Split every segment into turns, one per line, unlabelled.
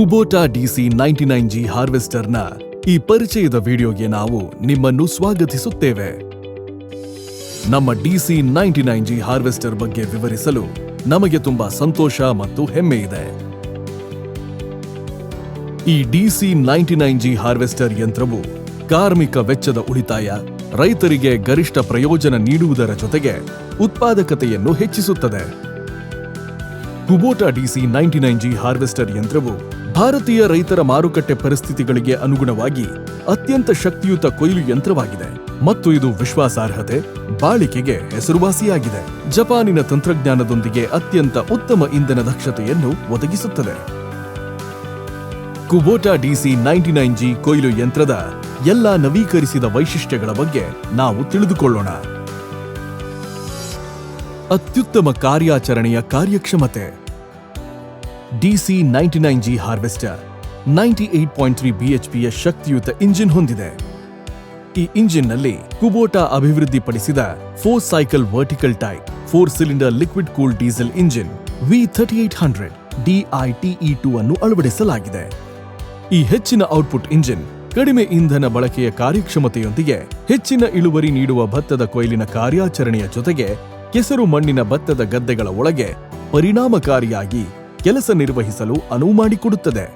Kubota DC ninety nine G ಹಾರ್ವೆಸ್ಟರ್ನ ಈ ಪರಿಚಯದ ವಿಡಿಯೋಗೆ ನಾವು ನಿಮ್ಮನ್ನು ಸ್ವಾಗತಿಸುತ್ತೇವೆ. ನಮ್ಮ DC ninety nine G harvester ಬಗ್ಗೆ ವಿವರಿಸಲು ನಮಗೆ ತುಂಬಾ ಸಂತೋಷ ಮತ್ತು ಹೆಮ್ಮೆ ಇದೆ. ಈ DC ninety nine G harvester ಯಂತ್ರವು ಕಾರ್ಮಿಕ ವೆಚ್ಚದ ಉಳಿತಾಯ, ರೈತರಿಗೆ ಗರಿಷ್ಠ ಪ್ರಯೋಜನ ನೀಡುವುದರ ಜೊತೆಗೆ ಉತ್ಪಾದಕತೆಯನ್ನು ಹೆಚ್ಚಿಸುತ್ತದೆ. Kubota DC ninety nine G harvester ಯಂತ್ರವು ಭಾರತೀಯ ರೈತರ ಮಾರುಕಟ್ಟೆ ಪರಿಸ್ಥಿತಿಗಳಿಗೆ ಅನುಗುಣವಾಗಿ ಅತ್ಯಂತ ಶಕ್ತಿಯುತ ಕೊಯ್ಲು ಯಂತ್ರವಾಗಿದೆ ಮತ್ತು ಇದು ವಿಶ್ವಾಸಾರ್ಹತೆ, ಬಾಳಿಕೆಗೆ ಹೆಸರುವಾಸಿಯಾಗಿದೆ. ಜಪಾನಿನ ತಂತ್ರಜ್ಞಾನದೊಂದಿಗೆ ಅತ್ಯಂತ ಉತ್ತಮ ಇಂಧನ ದಕ್ಷತೆಯನ್ನು ಒದಗಿಸುತ್ತದೆ. Kubota DC ninety nine G ಕೊಯ್ಲು ಯಂತ್ರದ ಎಲ್ಲಾ ನವೀಕರಿಸಿದ ವೈಶಿಷ್ಟ್ಯಗಳ ಬಗ್ಗೆ ನಾವು ತಿಳಿದುಕೊಳ್ಳೋಣ. ಅತ್ಯುತ್ತಮ ಕಾರ್ಯಾಚರಣೆಯ ಕಾರ್ಯಕ್ಷಮತೆ. DC ninety nine G harvester, ninety eight point three ಬಿಎಚ್ಪಿಯ ಶಕ್ತಿಯುತ ಇಂಜಿನ್ ಹೊಂದಿದೆ. ಈ ಇಂಜಿನ್ನಲ್ಲಿ ಕುಬೋಟಾ ಅಭಿವೃದ್ಧಿಪಡಿಸಿದ four cycle vertical type four cylinder liquid cool diesel engine, V thirty eight hundred DITE two ಅನ್ನು ಅಳವಡಿಸಲಾಗಿದೆ. ಈ ಹೆಚ್ಚಿನ ಔಟ್ಪುಟ್ ಇಂಜಿನ್ ಕಡಿಮೆ ಇಂಧನ ಬಳಕೆಯ ಕಾರ್ಯಕ್ಷಮತೆಯೊಂದಿಗೆ ಹೆಚ್ಚಿನ ಇಳುವರಿ ನೀಡುವ ಭತ್ತದ ಕೊಯ್ಲಿನ ಕಾರ್ಯಾಚರಣೆಯ ಜೊತೆಗೆ ಕೆಸರು ಮಣ್ಣಿನ ಭತ್ತದ ಗದ್ದೆಗಳ ಒಳಗೆ ಪರಿಣಾಮಕಾರಿಯಾಗಿ ಕೆಲಸ ನಿರ್ವಹಿಸಲು ಅನುವು ಮಾಡಿಕೊಡುತ್ತದೆ.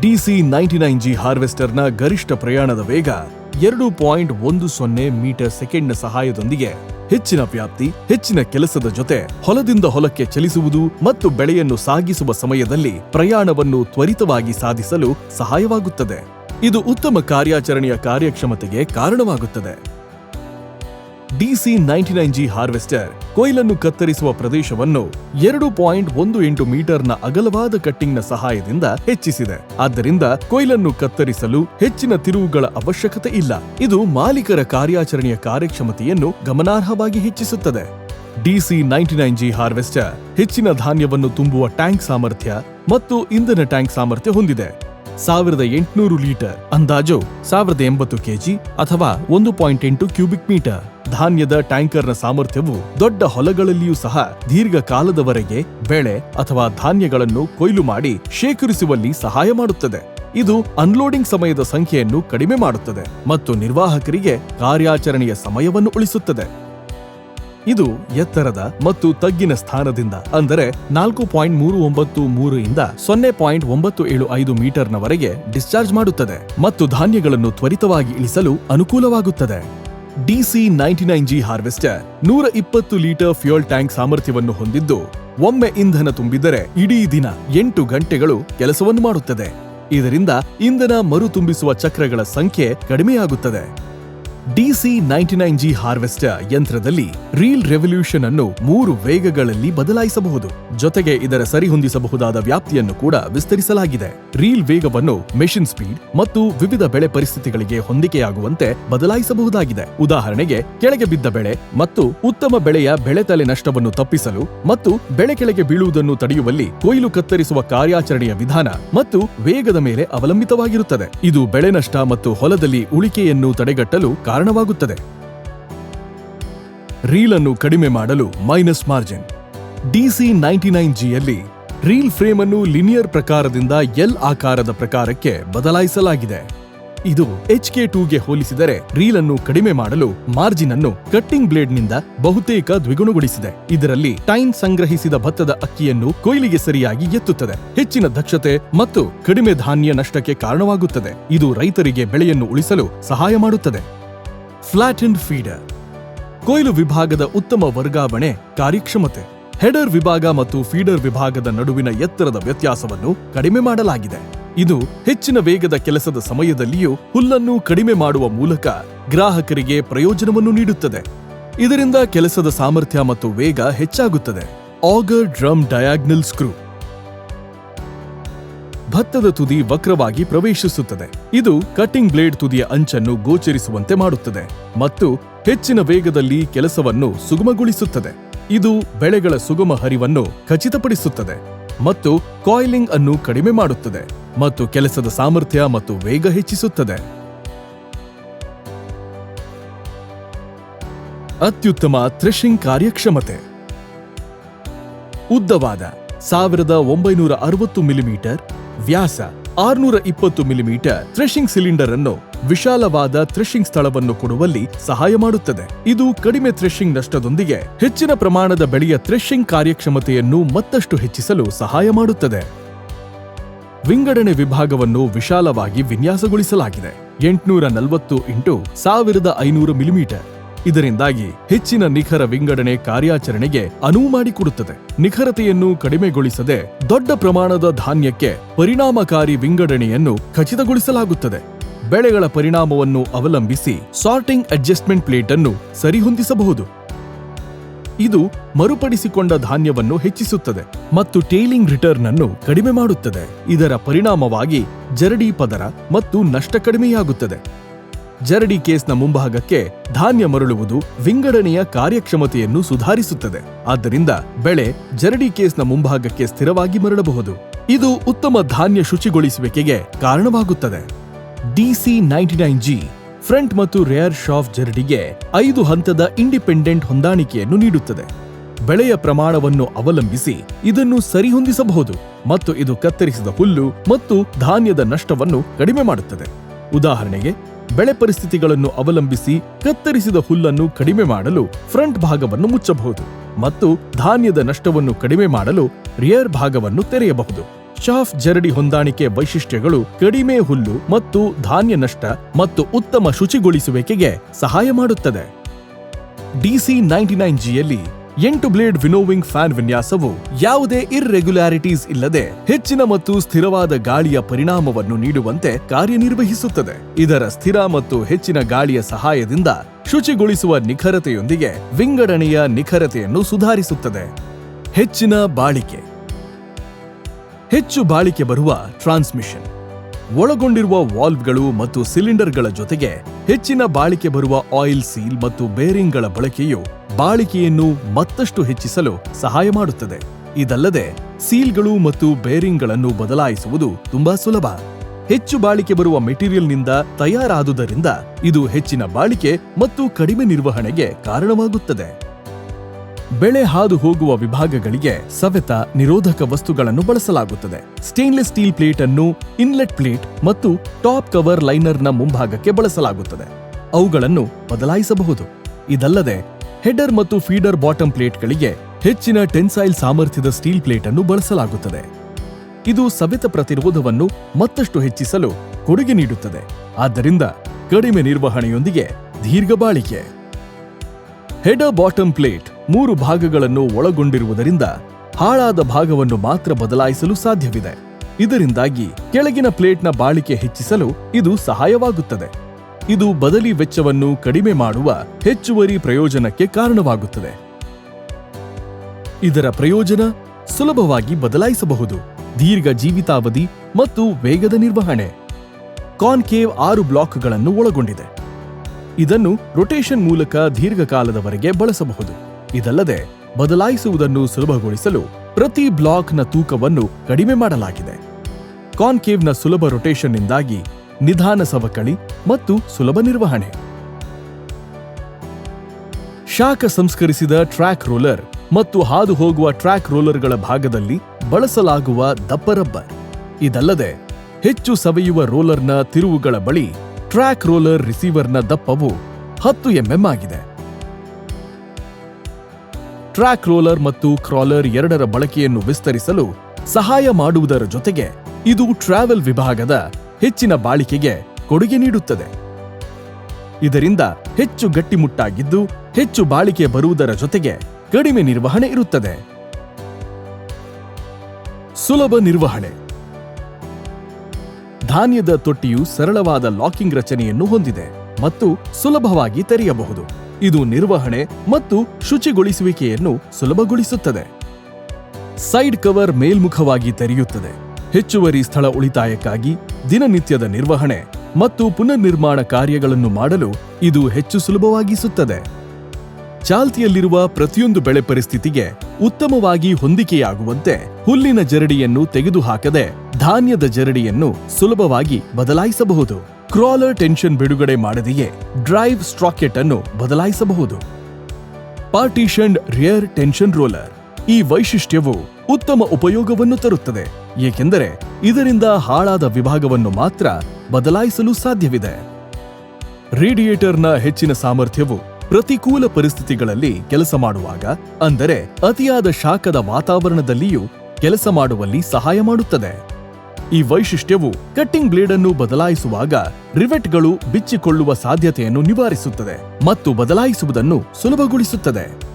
ಡಿಸಿ ನೈಂಟಿ ನೈನ್ ಜಿ ಹಾರ್ವೆಸ್ಟರ್ನ ಗರಿಷ್ಠ ಪ್ರಯಾಣದ ವೇಗ ಎರಡು ಪಾಯಿಂಟ್ ಒಂದು ಸೊನ್ನೆ ಮೀಟರ್ ಸೆಕೆಂಡ್ನ ಸಹಾಯದೊಂದಿಗೆ. ಹೆಚ್ಚಿನ ವ್ಯಾಪ್ತಿ, ಹೆಚ್ಚಿನ ಕೆಲಸದ ಜೊತೆ ಹೊಲದಿಂದ ಹೊಲಕ್ಕೆ ಚಲಿಸುವುದು ಮತ್ತು ಬೆಳೆಯನ್ನು ಸಾಗಿಸುವ ಸಮಯದಲ್ಲಿ ಪ್ರಯಾಣವನ್ನು ತ್ವರಿತವಾಗಿ ಸಾಧಿಸಲು ಸಹಾಯವಾಗುತ್ತದೆ. ಇದು ಉತ್ತಮ ಕಾರ್ಯಾಚರಣೆಯ ಕಾರ್ಯಕ್ಷಮತೆಗೆ ಕಾರಣವಾಗುತ್ತದೆ. DC ninety nine G harvester ಕೊಯ್ಲನ್ನು ಕತ್ತರಿಸುವ ಪ್ರದೇಶವನ್ನು ಎರಡು ಪಾಯಿಂಟ್ ಒಂದು ಎಂಟು ಮೀಟರ್ನ ಅಗಲವಾದ ಕಟ್ಟಿಂಗ್ನ ಸಹಾಯದಿಂದ ಹೆಚ್ಚಿಸಿದೆ. ಆದ್ದರಿಂದ ಕೊಯ್ಲನ್ನು ಕತ್ತರಿಸಲು ಹೆಚ್ಚಿನ ತಿರುವುಗಳ ಅವಶ್ಯಕತೆ ಇಲ್ಲ. ಇದು ಮಾಲೀಕರ ಕಾರ್ಯಾಚರಣೆಯ ಕಾರ್ಯಕ್ಷಮತೆಯನ್ನು ಗಮನಾರ್ಹವಾಗಿ ಹೆಚ್ಚಿಸುತ್ತದೆ. DC ninety nine G harvester ಹೆಚ್ಚಿನ ಧಾನ್ಯವನ್ನು ತುಂಬುವ ಟ್ಯಾಂಕ್ ಸಾಮರ್ಥ್ಯ ಮತ್ತು ಇಂಧನ ಟ್ಯಾಂಕ್ ಸಾಮರ್ಥ್ಯ ಹೊಂದಿದೆ. ಸಾವಿರದ ಎಂಟುನೂರು ಲೀಟರ್ ಅಂದಾಜು ಸಾವಿರದ ಎಂಬತ್ತು ಕೆಜಿ ಅಥವಾ ಒಂದು ಪಾಯಿಂಟ್ ಎಂಟು ಕ್ಯೂಬಿಕ್ ಮೀಟರ್. ಧಾನ್ಯದ ಟ್ಯಾಂಕರ್ನ ಸಾಮರ್ಥ್ಯವು ದೊಡ್ಡ ಹೊಲಗಳಲ್ಲಿಯೂ ಸಹ ದೀರ್ಘಕಾಲದವರೆಗೆ ಬೆಳೆ ಅಥವಾ ಧಾನ್ಯಗಳನ್ನು ಕೊಯ್ಲು ಮಾಡಿ ಶೇಖರಿಸುವಲ್ಲಿ ಸಹಾಯ ಮಾಡುತ್ತದೆ. ಇದು ಅನ್ಲೋಡಿಂಗ್ ಸಮಯದ ಸಂಖ್ಯೆಯನ್ನು ಕಡಿಮೆ ಮಾಡುತ್ತದೆ ಮತ್ತು ನಿರ್ವಾಹಕರಿಗೆ ಕಾರ್ಯಾಚರಣೆಯ ಸಮಯವನ್ನು ಉಳಿಸುತ್ತದೆ. ಇದು ಎತ್ತರದ ಮತ್ತು ತಗ್ಗಿನ ಸ್ಥಾನದಿಂದ ಅಂದರೆ ನಾಲ್ಕು ಪಾಯಿಂಟ್ ಮೂರು ಒಂಬತ್ತು ಮೂರು ಇಂದ ಸೊನ್ನೆ ಪಾಯಿಂಟ್ ಒಂಬತ್ತು ಏಳು ಐದು ಮೀಟರ್ನವರೆಗೆ ಡಿಸ್ಚಾರ್ಜ್ ಮಾಡುತ್ತದೆ ಮತ್ತು ಧಾನ್ಯಗಳನ್ನು ತ್ವರಿತವಾಗಿ ಇಳಿಸಲು ಅನುಕೂಲವಾಗುತ್ತದೆ. DC ninety nine G harvester ನೂರ ಇಪ್ಪತ್ತು ಲೀಟರ್ ಫ್ಯೂಯಲ್ ಟ್ಯಾಂಕ್ ಸಾಮರ್ಥ್ಯವನ್ನು ಹೊಂದಿದ್ದು, ಒಮ್ಮೆ ಇಂಧನ ತುಂಬಿದರೆ ಇಡೀ ದಿನ ಎಂಟು ಗಂಟೆಗಳು ಕೆಲಸವನ್ನು ಮಾಡುತ್ತದೆ. ಇದರಿಂದ ಇಂಧನ ಮರು ತುಂಬಿಸುವ ಚಕ್ರಗಳ ಸಂಖ್ಯೆ ಕಡಿಮೆಯಾಗುತ್ತದೆ. DC ninety nine G harvester ಯಂತ್ರದಲ್ಲಿ ರೀಲ್ ರೆವಲ್ಯೂಷನ್ ಅನ್ನು ಮೂರು ವೇಗಗಳಲ್ಲಿ ಬದಲಾಯಿಸಬಹುದು. ಜೊತೆಗೆ ಇದರ ಸರಿಹೊಂದಿಸಬಹುದಾದ ವ್ಯಾಪ್ತಿಯನ್ನು ಕೂಡ ವಿಸ್ತರಿಸಲಾಗಿದೆ. ರೀಲ್ ವೇಗವನ್ನು ಮೆಷಿನ್ ಸ್ಪೀಡ್ ಮತ್ತು ವಿವಿಧ ಬೆಳೆ ಪರಿಸ್ಥಿತಿಗಳಿಗೆ ಹೊಂದಿಕೆಯಾಗುವಂತೆ ಬದಲಾಯಿಸಬಹುದಾಗಿದೆ. ಉದಾಹರಣೆಗೆ, ಕೆಳಗೆ ಬಿದ್ದ ಬೆಳೆ ಮತ್ತು ಉತ್ತಮ ಬೆಳೆಯ ಬೆಳೆ ತಲೆ ನಷ್ಟವನ್ನು ತಪ್ಪಿಸಲು ಮತ್ತು ಬೆಳೆ ಕೆಳಗೆ ಬೀಳುವುದನ್ನು ತಡೆಯುವಲ್ಲಿ ಕೊಯ್ಲು ಕತ್ತರಿಸುವ ಕಾರ್ಯಾಚರಣೆಯ ವಿಧಾನ ಮತ್ತು ವೇಗದ ಮೇಲೆ ಅವಲಂಬಿತವಾಗಿರುತ್ತದೆ. ಇದು ಬೆಳೆ ನಷ್ಟ ಮತ್ತು ಹೊಲದಲ್ಲಿ ಉಳಿಕೆಯನ್ನು ತಡೆಗಟ್ಟಲು ಕಾರಣವಾಗುತ್ತದೆ. ರೀಲ್ ಅನ್ನು ಕಡಿಮೆ ಮಾಡಲು minus margin. DC ninety nine ಜಿಯಲ್ಲಿ ರೀಲ್ ಫ್ರೇಮ್ ಅನ್ನು ಲಿನಿಯರ್ ಪ್ರಕಾರದಿಂದ ಎಲ್ ಆಕಾರದ ಪ್ರಕಾರಕ್ಕೆ ಬದಲಾಯಿಸಲಾಗಿದೆ. ಇದು ಎಚ್ ಕೆ ಟೂಗೆ ಹೋಲಿಸಿದರೆ ರೀಲ್ ಅನ್ನು ಕಡಿಮೆ ಮಾಡಲು ಮಾರ್ಜಿನ್ ಅನ್ನು ಕಟ್ಟಿಂಗ್ ಬ್ಲೇಡ್ನಿಂದ ಬಹುತೇಕ ದ್ವಿಗುಣಗೊಳಿಸಿದೆ. ಇದರಲ್ಲಿ ಟೈನ್ ಸಂಗ್ರಹಿಸಿದ ಭತ್ತದ ಅಕ್ಕಿಯನ್ನು ಕೊಯ್ಲಿಗೆ ಸರಿಯಾಗಿ ಎತ್ತುತ್ತದೆ. ಹೆಚ್ಚಿನ ದಕ್ಷತೆ ಮತ್ತು ಕಡಿಮೆ ಧಾನ್ಯ ನಷ್ಟಕ್ಕೆ ಕಾರಣವಾಗುತ್ತದೆ. ಇದು ರೈತರಿಗೆ ಬೆಳೆಯನ್ನು ಉಳಿಸಲು ಸಹಾಯ ಮಾಡುತ್ತದೆ. Flat and feeder. ಕೊಯ್ಲು ವಿಭಾಗದ ಉತ್ತಮ ವರ್ಗಾವಣೆ ಕಾರ್ಯಕ್ಷಮತೆ. ಹೆಡರ್ ವಿಭಾಗ ಮತ್ತು ಫೀಡರ್ ವಿಭಾಗದ ನಡುವಿನ ಎತ್ತರದ ವ್ಯತ್ಯಾಸವನ್ನು ಕಡಿಮೆ ಮಾಡಲಾಗಿದೆ. ಇದು ಹೆಚ್ಚಿನ ವೇಗದ ಕೆಲಸದ ಸಮಯದಲ್ಲಿಯೂ ಹುಲ್ಲನ್ನು ಕಡಿಮೆ ಮಾಡುವ ಮೂಲಕ ಗ್ರಾಹಕರಿಗೆ ಪ್ರಯೋಜನವನ್ನು ನೀಡುತ್ತದೆ. ಇದರಿಂದ ಕೆಲಸದ ಸಾಮರ್ಥ್ಯ ಮತ್ತು ವೇಗ ಹೆಚ್ಚಾಗುತ್ತದೆ. ಆಗರ್ ಡ್ರಮ್ ಡಯಾಗ್ನಲ್ ಸ್ಕ್ರೂ ಭತ್ತದ ತುದಿ ವಕ್ರವಾಗಿ ಪ್ರವೇಶಿಸುತ್ತದೆ. ಇದು ಕಟಿಂಗ್ ಬ್ಲೇಡ್ ತುದಿಯ ಅಂಚನ್ನು ಗೋಚರಿಸುವಂತೆ ಮಾಡುತ್ತದೆ ಮತ್ತು ಹೆಚ್ಚಿನ ವೇಗದಲ್ಲಿ ಕೆಲಸವನ್ನು ಸುಗಮಗೊಳಿಸುತ್ತದೆ. ಇದು ಬೆಳೆಗಳ ಸುಗಮ ಹರಿವನ್ನು ಖಚಿತಪಡಿಸುತ್ತದೆ ಮತ್ತು ಕಾಯಿಲಿಂಗ್ ಅನ್ನು ಕಡಿಮೆ ಮಾಡುತ್ತದೆ ಮತ್ತು ಕೆಲಸದ ಸಾಮರ್ಥ್ಯ ಮತ್ತು ವೇಗ ಹೆಚ್ಚಿಸುತ್ತದೆ. ಅತ್ಯುತ್ತಮ ಥ್ರೆಶಿಂಗ್ ಕಾರ್ಯಕ್ಷಮತೆ. ಉದ್ದವಾದ ಸಾವಿರದ ಒಂಬೈನೂರ ಅರವತ್ತು ಮಿಲಿಮೀಟರ್ ವ್ಯಾಸ ಆರ್ನೂರ ಇಪ್ಪತ್ತು ಮಿಲಿಮೀಟರ್ ಥ್ರೆಶಿಂಗ್ ಸಿಲಿಂಡರ್ ಅನ್ನು ವಿಶಾಲವಾದ ಥ್ರೆಶಿಂಗ್ ಸ್ಥಳವನ್ನು ಕೊಡುವಲ್ಲಿ ಸಹಾಯ ಮಾಡುತ್ತದೆ. ಇದು ಕಡಿಮೆ ಥ್ರೆಶಿಂಗ್ ನಷ್ಟದೊಂದಿಗೆ ಹೆಚ್ಚಿನ ಪ್ರಮಾಣದ ಬೆಳೆಯ ಥ್ರೆಶಿಂಗ್ ಕಾರ್ಯಕ್ಷಮತೆಯನ್ನು ಮತ್ತಷ್ಟು ಹೆಚ್ಚಿಸಲು ಸಹಾಯ ಮಾಡುತ್ತದೆ. ವಿಂಗಡಣೆ ವಿಭಾಗವನ್ನು ವಿಶಾಲವಾಗಿ ವಿನ್ಯಾಸಗೊಳಿಸಲಾಗಿದೆ. ಎಂಟುನೂರ ನಲವತ್ತು ಇಂಟು ಸಾವಿರದ ಐನೂರು ಮಿಲಿಮೀಟರ್. ಇದರಿಂದಾಗಿ ಹೆಚ್ಚಿನ ನಿಖರ ವಿಂಗಡಣೆ ಕಾರ್ಯಾಚರಣೆಗೆ ಅನುವು ಮಾಡಿಕೊಡುತ್ತದೆ. ನಿಖರತೆಯನ್ನು ಕಡಿಮೆಗೊಳಿಸದೆ ದೊಡ್ಡ ಪ್ರಮಾಣದ ಧಾನ್ಯಕ್ಕೆ ಪರಿಣಾಮಕಾರಿ ವಿಂಗಡಣೆಯನ್ನು ಖಚಿತಗೊಳಿಸಲಾಗುತ್ತದೆ. ಬೆಳೆಗಳ ಪರಿಣಾಮವನ್ನು ಅವಲಂಬಿಸಿ ಸಾರ್ಟಿಂಗ್ ಅಡ್ಜಸ್ಟ್ಮೆಂಟ್ ಪ್ಲೇಟ್ ಅನ್ನು ಸರಿಹೊಂದಿಸಬಹುದು. ಇದು ಮರುಪಡಿಸಿಕೊಂಡ ಧಾನ್ಯವನ್ನು ಹೆಚ್ಚಿಸುತ್ತದೆ ಮತ್ತು ಟೇಲಿಂಗ್ ರಿಟರ್ನ್ ಅನ್ನು ಕಡಿಮೆ ಮಾಡುತ್ತದೆ. ಇದರ ಪರಿಣಾಮವಾಗಿ ಜರಡಿ ಪದರ ಮತ್ತು ನಷ್ಟ ಕಡಿಮೆಯಾಗುತ್ತದೆ. ಜರಡಿ ಕೇಸ್ನ ಮುಂಭಾಗಕ್ಕೆ ಧಾನ್ಯ ಮರಳುವುದು ವಿಂಗಡಣೆಯ ಕಾರ್ಯಕ್ಷಮತೆಯನ್ನು ಸುಧಾರಿಸುತ್ತದೆ. ಆದ್ದರಿಂದ ಬೆಳೆ ಜರಡಿ ಕೇಸ್ನ ಮುಂಭಾಗಕ್ಕೆ ಸ್ಥಿರವಾಗಿ ಮರಳಬಹುದು. ಇದು ಉತ್ತಮ ಧಾನ್ಯ ಶುಚಿಗೊಳಿಸುವಿಕೆಗೆ ಕಾರಣವಾಗುತ್ತದೆ. DC ninety nine G front ಮತ್ತು ರೇರ್ ಶಾಫ್ ಜರಡಿಗೆ ಐದು ಹಂತದ ಇಂಡಿಪೆಂಡೆಂಟ್ ಹೊಂದಾಣಿಕೆಯನ್ನು ನೀಡುತ್ತದೆ. ಬೆಳೆಯ ಪ್ರಮಾಣವನ್ನು ಅವಲಂಬಿಸಿ ಇದನ್ನು ಸರಿಹೊಂದಿಸಬಹುದು ಮತ್ತು ಇದು ಕತ್ತರಿಸಿದ ಹುಲ್ಲು ಮತ್ತು ಧಾನ್ಯದ ನಷ್ಟವನ್ನು ಕಡಿಮೆ ಮಾಡುತ್ತದೆ. ಉದಾಹರಣೆಗೆ ಬೆಳೆ ಪರಿಸ್ಥಿತಿಗಳನ್ನು ಅವಲಂಬಿಸಿ ಕತ್ತರಿಸಿದ ಹುಲ್ಲನ್ನು ಕಡಿಮೆ ಮಾಡಲು ಫ್ರಂಟ್ ಭಾಗವನ್ನು ಮುಚ್ಚಬಹುದು ಮತ್ತು ಧಾನ್ಯದ ನಷ್ಟವನ್ನು ಕಡಿಮೆ ಮಾಡಲು ರಿಯರ್ ಭಾಗವನ್ನು ತೆರೆಯಬಹುದು. ಶಾಫ್ ಜರಡಿ ಹೊಂದಾಣಿಕೆ ವೈಶಿಷ್ಟ್ಯಗಳು ಕಡಿಮೆ ಹುಲ್ಲು ಮತ್ತು ಧಾನ್ಯ ನಷ್ಟ ಮತ್ತು ಉತ್ತಮ ಶುಚಿಗೊಳಿಸುವಿಕೆಗೆ ಸಹಾಯ ಮಾಡುತ್ತದೆ. ಡಿಸಿ ನೈಂಟಿ ನೈನ್ ಜಿಯಲ್ಲಿ ಎಂಟು ಬ್ಲೇಡ್ ವಿನೋವಿಂಗ್ ಫ್ಯಾನ್ ವಿನ್ಯಾಸವು ಯಾವುದೇ ಇರ್ರೆಗ್ಯುಲಾರಿಟೀಸ್ ಇಲ್ಲದೆ ಹೆಚ್ಚಿನ ಮತ್ತು ಸ್ಥಿರವಾದ ಗಾಳಿಯ ಪರಿಣಾಮವನ್ನು ನೀಡುವಂತೆ ಕಾರ್ಯನಿರ್ವಹಿಸುತ್ತದೆ. ಇದರ ಸ್ಥಿರ ಮತ್ತು ಹೆಚ್ಚಿನ ಗಾಳಿಯ ಸಹಾಯದಿಂದ ಶುಚಿಗೊಳಿಸುವ ನಿಖರತೆಯೊಂದಿಗೆ ವಿಂಗಡಣೆಯ ನಿಖರತೆಯನ್ನು ಸುಧಾರಿಸುತ್ತದೆ. ಹೆಚ್ಚಿನ ಬಾಳಿಕೆ. ಹೆಚ್ಚು ಬಾಳಿಕೆ ಬರುವ ಟ್ರಾನ್ಸ್ಮಿಷನ್. ಒಳಗೊಂಡಿರುವ ವಾಲ್ವ್ಗಳು ಮತ್ತು ಸಿಲಿಂಡರ್ಗಳ ಜೊತೆಗೆ ಹೆಚ್ಚಿನ ಬಾಳಿಕೆ ಬರುವ ಆಯಿಲ್ ಸೀಲ್ ಮತ್ತು ಬೇರಿಂಗ್ಗಳ ಬಳಕೆಯು ಬಾಳಿಕೆಯನ್ನು ಮತ್ತಷ್ಟು ಹೆಚ್ಚಿಸಲು ಸಹಾಯ ಮಾಡುತ್ತದೆ. ಇದಲ್ಲದೆ, ಸೀಲ್ಗಳು ಮತ್ತು ಬೇರಿಂಗ್ಗಳನ್ನು ಬದಲಾಯಿಸುವುದು ತುಂಬಾ ಸುಲಭ. ಹೆಚ್ಚು ಬಾಳಿಕೆ ಬರುವ ಮೆಟೀರಿಯಲ್ನಿಂದ ತಯಾರಾದುದರಿಂದ ಇದು ಹೆಚ್ಚಿನ ಬಾಳಿಕೆ ಮತ್ತು ಕಡಿಮೆ ನಿರ್ವಹಣೆಗೆ ಕಾರಣವಾಗುತ್ತದೆ. ಬೆಳೆ ಹಾದು ಹೋಗುವ ವಿಭಾಗಗಳಿಗೆ ಸವೆತ ನಿರೋಧಕ ವಸ್ತುಗಳನ್ನು ಬಳಸಲಾಗುತ್ತದೆ. ಸ್ಟೇನ್ಲೆಸ್ ಸ್ಟೀಲ್ ಪ್ಲೇಟ್ ಅನ್ನು ಇನ್ಲೆಟ್ ಪ್ಲೇಟ್ ಮತ್ತು ಟಾಪ್ ಕವರ್ ಲೈನರ್ನ ಮುಂಭಾಗಕ್ಕೆ ಬಳಸಲಾಗುತ್ತದೆ. ಅವುಗಳನ್ನು ಬದಲಾಯಿಸಬಹುದು. ಇದಲ್ಲದೆ ಹೆಡರ್ ಮತ್ತು ಫೀಡರ್ ಬಾಟಮ್ ಪ್ಲೇಟ್ಗಳಿಗೆ ಹೆಚ್ಚಿನ ಟೆನ್ಸೈಲ್ ಸಾಮರ್ಥ್ಯದ ಸ್ಟೀಲ್ ಪ್ಲೇಟ್ ಅನ್ನು ಬಳಸಲಾಗುತ್ತದೆ. ಇದು ಸವೆತ ಪ್ರತಿರೋಧವನ್ನು ಮತ್ತಷ್ಟು ಹೆಚ್ಚಿಸಲು ಕೊಡುಗೆ ನೀಡುತ್ತದೆ. ಆದ್ದರಿಂದ ಕಡಿಮೆ ನಿರ್ವಹಣೆಯೊಂದಿಗೆ ದೀರ್ಘ ಬಾಳಿಕೆ. ಹೆಡರ್ ಬಾಟಮ್ ಪ್ಲೇಟ್ ಮೂರು ಭಾಗಗಳನ್ನು ಒಳಗೊಂಡಿರುವುದರಿಂದ ಹಾಳಾದ ಭಾಗವನ್ನು ಮಾತ್ರ ಬದಲಾಯಿಸಲು ಸಾಧ್ಯವಿದೆ. ಇದರಿಂದಾಗಿ ಕೆಳಗಿನ ಪ್ಲೇಟ್ನ ಬಾಳಿಕೆ ಹೆಚ್ಚಿಸಲು ಇದು ಸಹಾಯವಾಗುತ್ತದೆ. ಇದು ಬದಲಿ ವೆಚ್ಚವನ್ನು ಕಡಿಮೆ ಮಾಡುವ ಹೆಚ್ಚುವರಿ ಪ್ರಯೋಜನಕ್ಕೆ ಕಾರಣವಾಗುತ್ತದೆ. ಇದರ ಪ್ರಯೋಜನ ಸುಲಭವಾಗಿ ಬದಲಾಯಿಸಬಹುದು. ದೀರ್ಘ ಜೀವಿತಾವಧಿ ಮತ್ತು ವೇಗದ ನಿರ್ವಹಣೆ. ಕಾನ್ಕೇವ್ ಆರು ಬ್ಲಾಕ್ಗಳನ್ನು ಒಳಗೊಂಡಿದೆ. ಇದನ್ನು ರೊಟೇಷನ್ ಮೂಲಕ ದೀರ್ಘಕಾಲದವರೆಗೆ ಬಳಸಬಹುದು. ಇದಲ್ಲದೆ, ಬದಲಾಯಿಸುವುದನ್ನು ಸುಲಭಗೊಳಿಸಲು ಪ್ರತಿ ಬ್ಲಾಕ್ನ ತೂಕವನ್ನು ಕಡಿಮೆ ಮಾಡಲಾಗಿದೆ. ಕಾನ್ಕೇವ್ನ ಸುಲಭ ರೊಟೇಷನ್ನಿಂದಾಗಿ ನಿಧಾನ ಸವಕಳಿ ಮತ್ತು ಸುಲಭ ನಿರ್ವಹಣೆ. ಶಾಖ ಸಂಸ್ಕರಿಸಿದ ಟ್ರ್ಯಾಕ್ ರೋಲರ್ ಮತ್ತು ಹಾದು ಹೋಗುವ ಟ್ರ್ಯಾಕ್ ರೋಲರ್ಗಳ ಭಾಗದಲ್ಲಿ ಬಳಸಲಾಗುವ ದಪ್ಪ ರಬ್ಬರ್. ಇದಲ್ಲದೆ, ಹೆಚ್ಚು ಸವೆಯುವ ರೋಲರ್ನ ತಿರುವುಗಳ ಬಳಿ ಟ್ರ್ಯಾಕ್ ರೋಲರ್ ರಿಸೀವರ್ನ ದಪ್ಪವು ಹತ್ತು ಎಂಎಂ ಆಗಿದೆ. ಟ್ರ್ಯಾಕ್ ರೋಲರ್ ಮತ್ತು ಕ್ರಾಲರ್ ಎರಡರ ಬಳಕೆಯನ್ನು ವಿಸ್ತರಿಸಲು ಸಹಾಯ ಮಾಡುವುದರ ಜೊತೆಗೆ ಇದು ಟ್ರಾವೆಲ್ ವಿಭಾಗದ ಹೆಚ್ಚಿನ ಬಾಳಿಕೆಗೆ ಕೊಡುಗೆ ನೀಡುತ್ತದೆ. ಇದರಿಂದ ಹೆಚ್ಚು ಗಟ್ಟಿಮುಟ್ಟಾಗಿದ್ದು ಹೆಚ್ಚು ಬಾಳಿಕೆ ಬರುವುದರ ಜೊತೆಗೆ ಕಡಿಮೆ ನಿರ್ವಹಣೆ ಇರುತ್ತದೆ. ಸುಲಭ ನಿರ್ವಹಣೆ. ಧಾನ್ಯದ ತೊಟ್ಟಿಯು ಸರಳವಾದ ಲಾಕಿಂಗ್ ರಚನೆಯನ್ನು ಹೊಂದಿದೆ ಮತ್ತು ಸುಲಭವಾಗಿ ತೆರೆಯಬಹುದು. ಇದು ನಿರ್ವಹಣೆ ಮತ್ತು ಶುಚಿಗೊಳಿಸುವಿಕೆಯನ್ನು ಸುಲಭಗೊಳಿಸುತ್ತದೆ. ಸೈಡ್ ಕವರ್ ಮೇಲ್ಮುಖವಾಗಿ ತೆರೆಯುತ್ತದೆ. ಹೆಚ್ಚುವರಿ ಸ್ಥಳ ಉಳಿತಾಯಕ್ಕಾಗಿ ದಿನನಿತ್ಯದ ನಿರ್ವಹಣೆ ಮತ್ತು ಪುನರ್ನಿರ್ಮಾಣ ಕಾರ್ಯಗಳನ್ನು ಮಾಡಲು ಇದು ಹೆಚ್ಚು ಸುಲಭವಾಗಿಸುತ್ತದೆ. ಚಾಲ್ತಿಯಲ್ಲಿರುವ ಪ್ರತಿಯೊಂದು ಬೆಳೆ ಪರಿಸ್ಥಿತಿಗೆ ಉತ್ತಮವಾಗಿ ಹೊಂದಿಕೆಯಾಗುವಂತೆ ಹುಲ್ಲಿನ ಜರಡಿಯನ್ನು ತೆಗೆದುಹಾಕದೆ ಧಾನ್ಯದ ಜರಡಿಯನ್ನು ಸುಲಭವಾಗಿ ಬದಲಾಯಿಸಬಹುದು. ಕ್ರಾಲರ್ ಟೆನ್ಷನ್ ಬಿಡುಗಡೆ ಮಾಡದೆಯೇ ಡ್ರೈವ್ ಸ್ಟ್ರಾಕೆಟ್ ಅನ್ನು ಬದಲಾಯಿಸಬಹುದು. ಪಾರ್ಟಿಷನ್ಡ್ ರಿಯರ್ ಟೆನ್ಷನ್ ರೋಲರ್ ಈ ವೈಶಿಷ್ಟ್ಯವು ಉತ್ತಮ ಉಪಯೋಗವನ್ನು ತರುತ್ತದೆ. ಏಕೆಂದರೆ ಇದರಿಂದ ಹಾಳಾದ ವಿಭಾಗವನ್ನು ಮಾತ್ರ ಬದಲಾಯಿಸಲು ಸಾಧ್ಯವಿದೆ. ರೇಡಿಯೇಟರ್ನ ಹೆಚ್ಚಿನ ಸಾಮರ್ಥ್ಯವು ಪ್ರತಿಕೂಲ ಪರಿಸ್ಥಿತಿಗಳಲ್ಲಿ ಕೆಲಸ ಮಾಡುವಾಗ, ಅಂದರೆ ಅತಿಯಾದ ಶಾಖದ ವಾತಾವರಣದಲ್ಲಿಯೂ ಕೆಲಸ ಮಾಡುವಲ್ಲಿ ಸಹಾಯ ಮಾಡುತ್ತದೆ. ಈ ವೈಶಿಷ್ಟ್ಯವು ಕಟ್ಟಿಂಗ್ ಬ್ಲೇಡ್ ಅನ್ನು ಬದಲಾಯಿಸುವಾಗ ರಿವೆಟ್ಗಳು ಬಿಚ್ಚಿಕೊಳ್ಳುವ ಸಾಧ್ಯತೆಯನ್ನು ನಿವಾರಿಸುತ್ತದೆ ಮತ್ತು ಬದಲಾಯಿಸುವುದನ್ನು ಸುಲಭಗೊಳಿಸುತ್ತದೆ.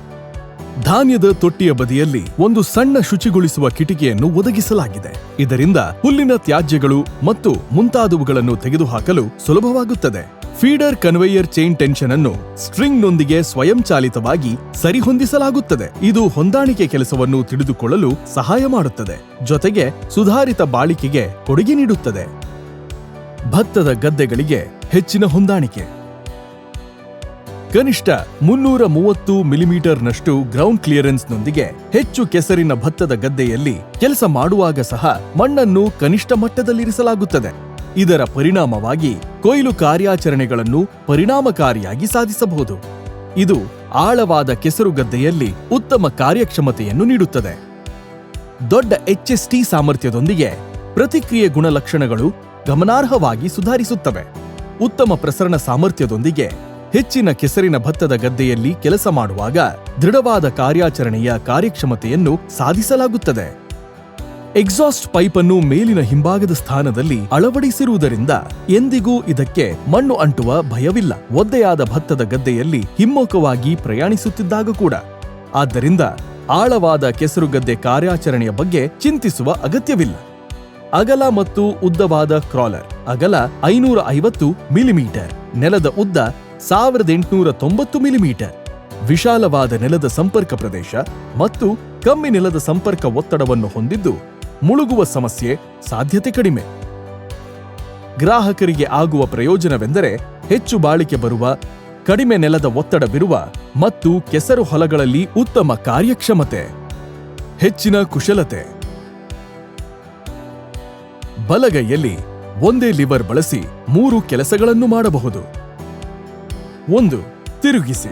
ಧಾನ್ಯದ ತೊಟ್ಟಿಯ ಬದಿಯಲ್ಲಿ ಒಂದು ಸಣ್ಣ ಶುಚಿಗೊಳಿಸುವ ಕಿಟಕಿಯನ್ನು ಒದಗಿಸಲಾಗಿದೆ. ಇದರಿಂದ ಹುಲ್ಲಿನ ತ್ಯಾಜ್ಯಗಳು ಮತ್ತು ಮುಂತಾದವುಗಳನ್ನು ತೆಗೆದುಹಾಕಲು ಸುಲಭವಾಗುತ್ತದೆ. ಫೀಡರ್ ಕನ್ವೇಯರ್ ಚೈನ್ ಟೆನ್ಷನ್ ಅನ್ನು ಸ್ಟ್ರಿಂಗ್ನೊಂದಿಗೆ ಸ್ವಯಂಚಾಲಿತವಾಗಿ ಸರಿಹೊಂದಿಸಲಾಗುತ್ತದೆ. ಇದು ಹೊಂದಾಣಿಕೆ ಕೆಲಸವನ್ನು ತಿಳಿದುಕೊಳ್ಳಲು ಸಹಾಯ ಮಾಡುತ್ತದೆ. ಜೊತೆಗೆ ಸುಧಾರಿತ ಬಾಳಿಕೆಗೆ ಕೊಡುಗೆ ನೀಡುತ್ತದೆ. ಭತ್ತದ ಗದ್ದೆಗಳಿಗೆ ಹೆಚ್ಚಿನ ಹೊಂದಾಣಿಕೆ. ಕನಿಷ್ಠ ಮುನ್ನೂರ ಮೂವತ್ತು ಮಿಲಿಮೀಟರ್ನಷ್ಟು ಗ್ರೌಂಡ್ ಕ್ಲಿಯರೆನ್ಸ್ನೊಂದಿಗೆ ಹೆಚ್ಚು ಕೆಸರಿನ ಭತ್ತದ ಗದ್ದೆಯಲ್ಲಿ ಕೆಲಸ ಮಾಡುವಾಗ ಸಹ ಮಣ್ಣನ್ನು ಕನಿಷ್ಠ ಮಟ್ಟದಲ್ಲಿರಿಸಲಾಗುತ್ತದೆ. ಇದರ ಪರಿಣಾಮವಾಗಿ ಕೊಯ್ಲು ಕಾರ್ಯಾಚರಣೆಗಳನ್ನು ಪರಿಣಾಮಕಾರಿಯಾಗಿ ಸಾಧಿಸಬಹುದು. ಇದು ಆಳವಾದ ಕೆಸರು ಗದ್ದೆಯಲ್ಲಿ ಉತ್ತಮ ಕಾರ್ಯಕ್ಷಮತೆಯನ್ನು ನೀಡುತ್ತದೆ. ದೊಡ್ಡ ಎಚ್ಎಸ್ಟಿ ಸಾಮರ್ಥ್ಯದೊಂದಿಗೆ ಪ್ರತಿಕ್ರಿಯೆ ಗುಣಲಕ್ಷಣಗಳು ಗಮನಾರ್ಹವಾಗಿ ಸುಧಾರಿಸುತ್ತವೆ. ಉತ್ತಮ ಪ್ರಸರಣ ಸಾಮರ್ಥ್ಯದೊಂದಿಗೆ ಹೆಚ್ಚಿನ ಕೆಸರಿನ ಭತ್ತದ ಗದ್ದೆಯಲ್ಲಿ ಕೆಲಸ ಮಾಡುವಾಗ ದೃಢವಾದ ಕಾರ್ಯಾಚರಣೆಯ ಕಾರ್ಯಕ್ಷಮತೆಯನ್ನು ಸಾಧಿಸಲಾಗುತ್ತದೆ. ಎಕ್ಸಾಸ್ಟ್ ಪೈಪ್ ಅನ್ನು ಮೇಲಿನ ಹಿಂಭಾಗದ ಸ್ಥಾನದಲ್ಲಿ ಅಳವಡಿಸಿರುವುದರಿಂದ ಎಂದಿಗೂ ಇದಕ್ಕೆ ಮಣ್ಣು ಅಂಟುವ ಭಯವಿಲ್ಲ. ಒದ್ದೆಯಾದ ಭತ್ತದ ಗದ್ದೆಯಲ್ಲಿ ಹಿಮ್ಮುಖವಾಗಿ ಪ್ರಯಾಣಿಸುತ್ತಿದ್ದಾಗ ಕೂಡ. ಆದ್ದರಿಂದ ಆಳವಾದ ಕೆಸರುಗದ್ದೆ ಕಾರ್ಯಾಚರಣೆಯ ಬಗ್ಗೆ ಚಿಂತಿಸುವ ಅಗತ್ಯವಿಲ್ಲ. ಅಗಲ ಮತ್ತು ಉದ್ದವಾದ ಕ್ರಾಲರ್. ಅಗಲ ಐನೂರ ಐವತ್ತು ಮಿಲಿಮೀಟರ್. ನೆಲದ ಉದ್ದ ಸಾವಿರದ ಎಂಟುನೂರ ತೊಂಬತ್ತು ಮಿಲಿಮೀಟರ್. ವಿಶಾಲವಾದ ನೆಲದ ಸಂಪರ್ಕ ಪ್ರದೇಶ ಮತ್ತು ಕಮ್ಮಿ ನೆಲದ ಸಂಪರ್ಕ ಒತ್ತಡವನ್ನು ಹೊಂದಿದ್ದು ಮುಳುಗುವ ಸಮಸ್ಯೆ ಸಾಧ್ಯತೆ ಕಡಿಮೆ. ಗ್ರಾಹಕರಿಗೆ ಆಗುವ ಪ್ರಯೋಜನವೆಂದರೆ ಹೆಚ್ಚು ಬಾಳಿಕೆ ಬರುವ, ಕಡಿಮೆ ನೆಲದ ಒತ್ತಡವಿರುವ ಮತ್ತು ಕೆಸರು ಹೊಲಗಳಲ್ಲಿ ಉತ್ತಮ ಕಾರ್ಯಕ್ಷಮತೆ. ಹೆಚ್ಚಿನ ಕುಶಲತೆ. ಬಲಗೈಯಲ್ಲಿ ಒಂದೇ ಲಿವರ್ ಬಳಸಿ ಮೂರು ಕೆಲಸಗಳನ್ನು ಮಾಡಬಹುದು. ಒಂದು, ತಿರುಗಿಸಿ.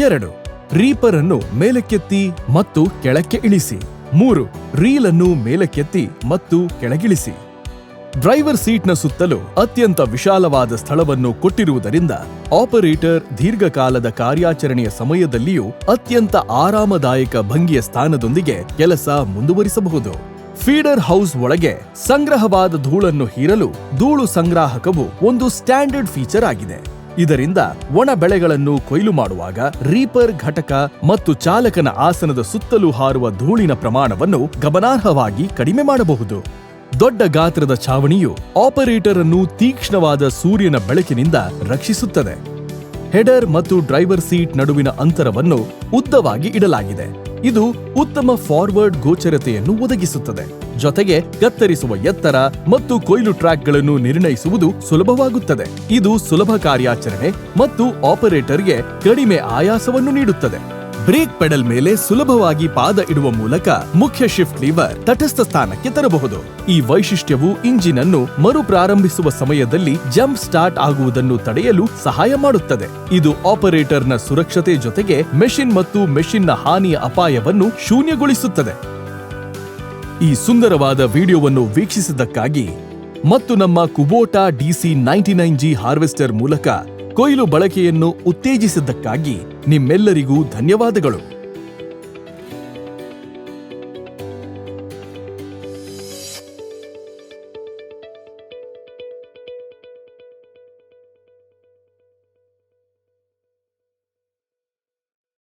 ಎರಡು, ರೀಪರ್ ಅನ್ನು ಮೇಲಕ್ಕೆತ್ತಿ ಮತ್ತು ಕೆಳಕ್ಕೆ ಇಳಿಸಿ. ಮೂರು, ರೀಲ್ ಅನ್ನು ಮೇಲಕ್ಕೆತ್ತಿ ಮತ್ತು ಕೆಳಗಿಳಿಸಿ. ಡ್ರೈವರ್ ಸೀಟ್ನ ಸುತ್ತಲೂ ಅತ್ಯಂತ ವಿಶಾಲವಾದ ಸ್ಥಳವನ್ನು ಕೊಟ್ಟಿರುವುದರಿಂದ ಆಪರೇಟರ್ ದೀರ್ಘಕಾಲದ ಕಾರ್ಯಾಚರಣೆಯ ಸಮಯದಲ್ಲಿಯೂ ಅತ್ಯಂತ ಆರಾಮದಾಯಕ ಭಂಗಿಯ ಸ್ಥಾನದೊಂದಿಗೆ ಕೆಲಸ ಮುಂದುವರಿಸಬಹುದು. ಫೀಡರ್ ಹೌಸ್ ಒಳಗೆ ಸಂಗ್ರಹವಾದ ಧೂಳನ್ನು ಹೀರಲು ಧೂಳು ಸಂಗ್ರಾಹಕವು ಒಂದು ಸ್ಟ್ಯಾಂಡರ್ಡ್ ಫೀಚರ್ ಆಗಿದೆ. ಇದರಿಂದ ಒಣ ಬೆಳೆಗಳನ್ನು ಕೊಯ್ಲು ಮಾಡುವಾಗ ರೀಪರ್ ಘಟಕ ಮತ್ತು ಚಾಲಕನ ಆಸನದ ಸುತ್ತಲೂ ಹಾರುವ ಧೂಳಿನ ಪ್ರಮಾಣವನ್ನು ಗಮನಾರ್ಹವಾಗಿ ಕಡಿಮೆ ಮಾಡಬಹುದು. ದೊಡ್ಡ ಗಾತ್ರದ ಛಾವಣಿಯು ಆಪರೇಟರ್ ಅನ್ನು ತೀಕ್ಷ್ಣವಾದ ಸೂರ್ಯನ ಬೆಳಕಿನಿಂದ ರಕ್ಷಿಸುತ್ತದೆ. ಹೆಡರ್ ಮತ್ತು ಡ್ರೈವರ್ ಸೀಟ್ ನಡುವಿನ ಅಂತರವನ್ನು ಉದ್ದವಾಗಿ ಇಡಲಾಗಿದೆ. ಇದು ಉತ್ತಮ ಫಾರ್ವರ್ಡ್ ಗೋಚರತೆಯನ್ನು ಒದಗಿಸುತ್ತದೆ. ಜೊತೆಗೆ ಕತ್ತರಿಸುವ ಎತ್ತರ ಮತ್ತು ಕೊಯ್ಲು ಟ್ರ್ಯಾಕ್ಗಳನ್ನು ನಿರ್ಣಯಿಸುವುದು ಸುಲಭವಾಗುತ್ತದೆ. ಇದು ಸುಲಭ ಕಾರ್ಯಾಚರಣೆ ಮತ್ತು ಆಪರೇಟರ್ಗೆ ಕಡಿಮೆ ಆಯಾಸವನ್ನು ನೀಡುತ್ತದೆ. ಬ್ರೇಕ್ ಪೆಡಲ್ ಮೇಲೆ ಸುಲಭವಾಗಿ ಪಾದ ಇಡುವ ಮೂಲಕ ಮುಖ್ಯ ಶಿಫ್ಟ್ ಲೀವರ್ ತಟಸ್ಥ ಸ್ಥಾನಕ್ಕೆ ತರಬಹುದು. ಈ ವೈಶಿಷ್ಟ್ಯವು ಇಂಜಿನ್ ಅನ್ನು ಮರುಪ್ರಾರಂಭಿಸುವ ಸಮಯದಲ್ಲಿ ಜಂಪ್ ಸ್ಟಾರ್ಟ್ ಆಗುವುದನ್ನು ತಡೆಯಲು ಸಹಾಯ ಮಾಡುತ್ತದೆ. ಇದು ಆಪರೇಟರ್ನ ಸುರಕ್ಷತೆ ಜೊತೆಗೆ ಮೆಷಿನ್ ಮತ್ತು ಮೆಷಿನ್ನ ಹಾನಿಯ ಅಪಾಯವನ್ನು ಶೂನ್ಯಗೊಳಿಸುತ್ತದೆ. ಈ ಸುಂದರವಾದ ವಿಡಿಯೋವನ್ನು ವೀಕ್ಷಿಸಿದ್ದಕ್ಕಾಗಿ ಮತ್ತು ನಮ್ಮ Kubota DC ninety nine G harvester ಮೂಲಕ ಕೊಯ್ಲು ಬಳಕೆಯನ್ನು ಉತ್ತೇಜಿಸಿದ್ದಕ್ಕಾಗಿ ನಿಮ್ಮೆಲ್ಲರಿಗೂ ಧನ್ಯವಾದಗಳು.